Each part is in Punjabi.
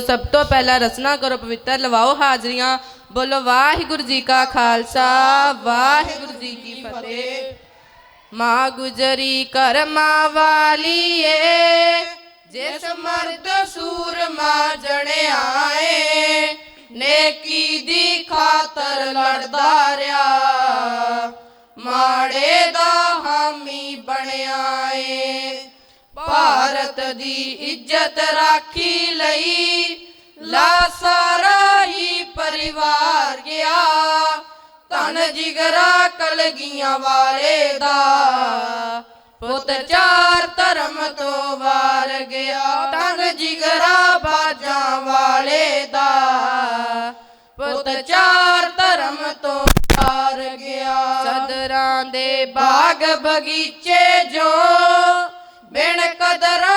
ਸਭ ਤੋਂ ਪਹਿਲਾਂ ਰਚਨਾ ਕਰੋ ਪਵਿੱਤਰ ਲਵਾਓ ਹਾਜ਼ਰੀਆਂ। ਬੋਲੋ, ਵਾਹਿਗੁਰੂ ਜੀ ਕਾ ਖਾਲਸਾ, ਵਾਹਿਗੁਰੂ ਜੀ ਕੀ ਫਤਿਹ। ਮਾਂ ਗੁਜਰੀ ਕਰਮਾਂ ਵਾਲੀ ਏ ਜਿਸ ਮਰਦ ਸੂਰਮਾ ਜਣਿਆ ਏ ਨੇਕੀ ਦੀ ਖਾਤਰ ਲੜਦਾ ਰਿਆ ਮਾੜੇ ਦਾ ਹਾਮੀ ਬਣਿਆ ਏ ਭਾਰਤ ਦੀ ਇੱਜ਼ਤ ਰਾਖੀ ਲਈ ਲਾ ਸਾਰਾ ਹੀ ਪਰਿਵਾਰ ਗਿਆ। ਧਨ ਜਿਗਰਾ ਕਲਗੀਆਂ ਵਾਲੇ ਦਾ। ਪੁੱਤ ਚਾਰ ਧਰਮ ਤੋਂ ਵਾਰ ਗਿਆ। ਧਨ ਜਿਗਰਾ ਬਾਜਾਂ ਵਾਲੇ ਦਾ। ਪੁੱਤ ਚਾਰ ਧਰਮ ਤੋਂ ਵਾਰ ਗਿਆ। ਸਦਰਾਂ ਦੇ ਬਾਗ ਬਗੀਚੇ ਜੋ ਬਿਨ ਕਦਰਾਂ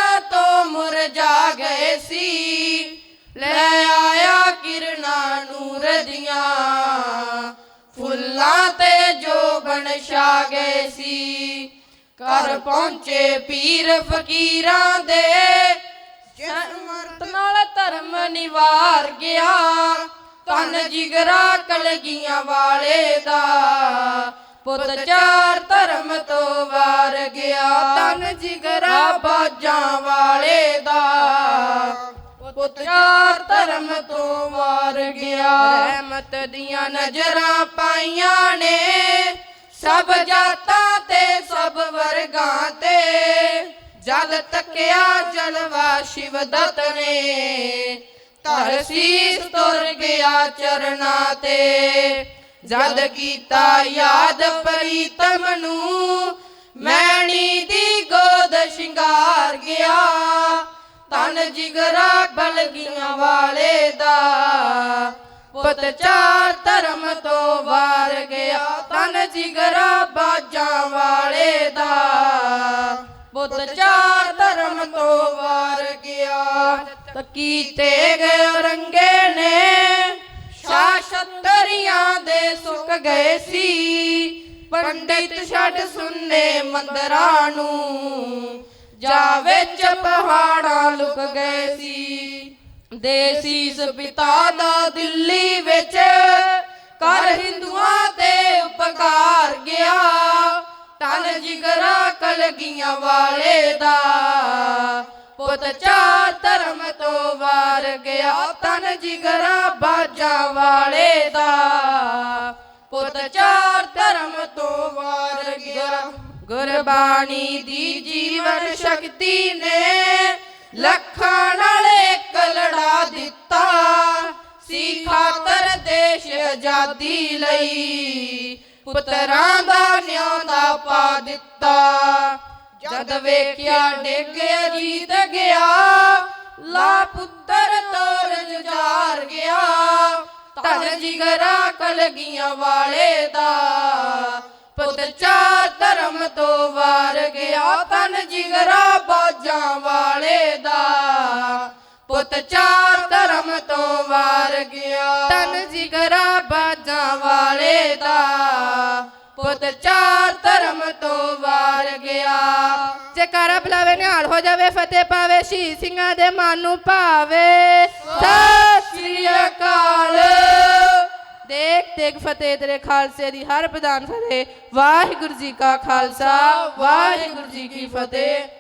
ਛਾ ਗਏ ਸੀ। ਘਰ ਪਹੁੰਚੇ ਪੀਰ ਫਕੀਰਾਂ ਦੇ। ਜਨਮਰਤ ਨਾਲ ਧਰਮ ਨਿਵਾਰ ਗਿਆ। ਤਨ ਜਿਗਰਾ ਕਲਗੀਆਂ ਵਾਲੇ ਦਾ। ਪੁੱਤ ਚਾਰ ਧਰਮ ਤੋਂ ਵਾਰ ਗਿਆ। ਤਨ ਜਿਗਰਾ ਬਾਜਾਂ ਵਾਲੇ ਦਾ। ਪੁੱਤ ਚਾਰ ਧਰਮ ਤੋਂ ਵਾਰ ਗਿਆ। ਰਹਿਮਤ ਦੀਆਂ ਨਜ਼ਰਾਂ ਪਾਈਆਂ ਨੇ। ਸਭ ਜਾਤਾਂ ਤੇ, ਸਭ ਵਰਗਾਂ ਤੇ। ਜਲ ਤੱਕਿਆ ਜਲਵਾ ਸ਼ਿਵਦਤ ਨੇ। ਧਰ ਸੀਸ ਤੁਰ ਗਿਆ ਚਰਨਾਂ ਤੇ। ਜਦ ਕੀਤਾ ਯਾਦ ਪ੍ਰੀਤਮ ਨੂੰ। ਮੈਣੀ ਦੀ ਗੋਦ ਸ਼ਿੰਗਾਰ ਗਿਆ। ਤਨ ਜਿਗਰਾ ਬਲਗੀਆਂ ਵਾਲੇ ਦਾ। ਪੁੱਤ ਚਾਰ ਧਰਮ ਤੋਂ ਵਾਰ ਗਿਆ। ਤਨ ਜਿਗਰਾ ਤਕੀ ਤੇਗ ਰੰਗੇ ਨੇ, ਸ਼ਾਸ਼ਤਰੀਆਂ ਦੇ ਸੁੱਕ ਗਏ ਸੀ। ਪੰਡਿਤ ਛੱਡ ਸੁੰਨੇ ਮੰਦਰਾਂ ਨੂੰ ਜਾ ਵਿੱਚ ਪਹਾੜਾਂ ਲੁਕ ਗਏ ਸੀ। ਦੇਸੀ ਸਪਿਤਾ ਦਾ ਦਿੱਲੀ ਵਿੱਚ ਕਰ ਹਿੰਦੂਆਂ ਤੇ ਉਪਕਾਰ ਗਿਆ। ਤਨ ਜਿਗਰਾ ਕਲਗੀਆਂ ਵਾਲੇ ਦਾ ਪੁੱਤ ਚਾਰ ਧਰਮ ਤੋਂ ਵਾਰ ਗਿਆ ਤਨ ਜਿਗਰਾ ਬਾਜਾਂ ਵਾਲੇ ਦਾ। ਪੁੱਤ ਚਾਰ ਧਰਮ ਤੋਂ ਵਾਰ ਗਿਆ, ਗੁਰਬਾਣੀ ਦੀ ਜੀਵਨ ਸ਼ਕਤੀ ਨੇ ਲੱਖਾਂ ਨਾਲ ਇੱਕ ਲੜਾ ਦਿੱਤਾ। ਸੀ ਖਾਤਰ ਦੇਸ਼ ਆਜ਼ਾਦੀ ਲਈ ਪੁੱਤਰਾਂ ਦਾ ਨਿਉਂਦਾ ਪਾ ਦਿੱਤਾ। ਜਦ ਵੇਖਿਆ ਡਿੱਗਿਆ ਜੀਤ ਗਿਆ, ਲਾ ਪੁੱਤਰ ਤੋਰ ਜੁਝਾਰ ਗਿਆ, ਧਨ ਜਿਗਰਾ ਕਲਗੀਆਂ ਵਾਲੇ ਦਾ, ਪੁੱਤ ਚਾਰ ਧਰਮ ਤੋਂ ਵਾਰ ਗਿਆ, ਧਨ ਜਿਗਰਾ ਬਾਜਾਂ ਵਾਲੇ ਦਾ, ਪੁੱਤ ਚਾਰ ਧਰਮ ਤੋਂ ਵਾਰ ਗਿਆ, ਧਨ ਜਿਗਰਾ ਬਾਜਾਂ ਵਾਲੇ ਦਾ, ਪੁੱਤ ਚਾਰ ਧਰਮ ਤੋਂ ਵਾਰ ਜੇਕਰ ਬੁਲਾਵੇ ਨਿਹਾਲ ਹੋ ਜਾਵੇ, ਫਤਿਹ ਪਾਵੇ, ਸ਼ਹੀਦ ਸਿੰਘਾਂ ਦੇ ਮਨ ਨੂੰ ਭਾਵੇ। ਸਤਿ ਸ੍ਰੀ ਅਕਾਲ। ਦੇਖ ਦੇਖ ਫਤਿਹ ਤੇਰੇ ਖਾਲਸੇ ਦੀ, ਹਰ ਪ੍ਰਧਾਨ ਫਤਿਹ। ਵਾਹਿਗੁਰੂ ਜੀ ਕਾ ਖਾਲਸਾ, ਵਾਹਿਗੁਰੂ ਜੀ ਕੀ ਫਤਿਹ।